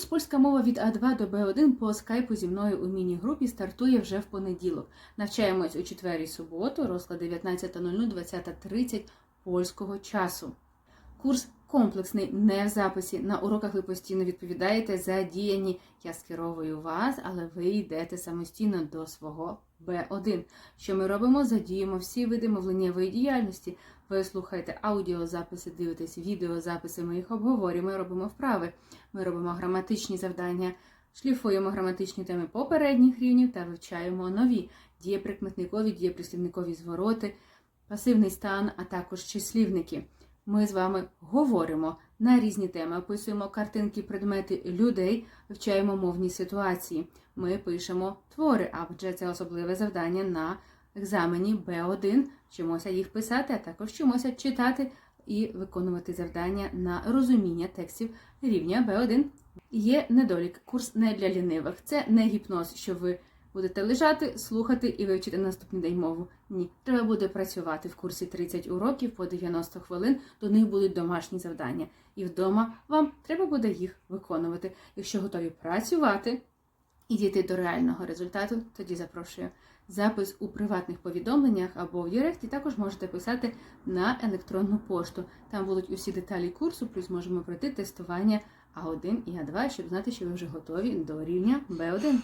Курс польська мова від А2 до Б1 по скайпу зі мною у міні-групі стартує вже в понеділок. Навчаємось у четвер і суботу, розклад 19.00, 20.30 польського часу. Курс комплексний, не в записі. На уроках ви постійно відповідаєте за діяні. Я скеровую вас, але ви йдете самостійно до свого Б1. Що ми робимо? Задіємо всі види мовленнєвої діяльності. Ви слухаєте аудіозаписи, дивитесь відеозаписи, ми їх обговорюємо, робимо вправи. Ми робимо граматичні завдання, шліфуємо граматичні теми попередніх рівнів та вивчаємо нові дієприкметникові, дієприслівникові звороти, пасивний стан, а також числівники. Ми з вами говоримо на різні теми, описуємо картинки, предмети людей, вивчаємо мовні ситуації. Ми пишемо твори, адже це особливе завдання на екзамені Б1. Вчимося їх писати, а також вчимося читати і виконувати завдання на розуміння текстів рівня Б1. Є недолік, курс не для лінивих. Це не гіпноз, що ви будете лежати, слухати і вивчити на наступний день мову. Ні, треба буде працювати в курсі 30 уроків по 90 хвилин. До них будуть домашні завдання. І вдома вам треба буде їх виконувати. Якщо готові працювати і дійти до реального результату, тоді запрошую. Запис у приватних повідомленнях або в Директі також можете писати на електронну пошту. Там будуть усі деталі курсу, плюс можемо пройти тестування А1 і А2, щоб знати, що ви вже готові до рівня Б1.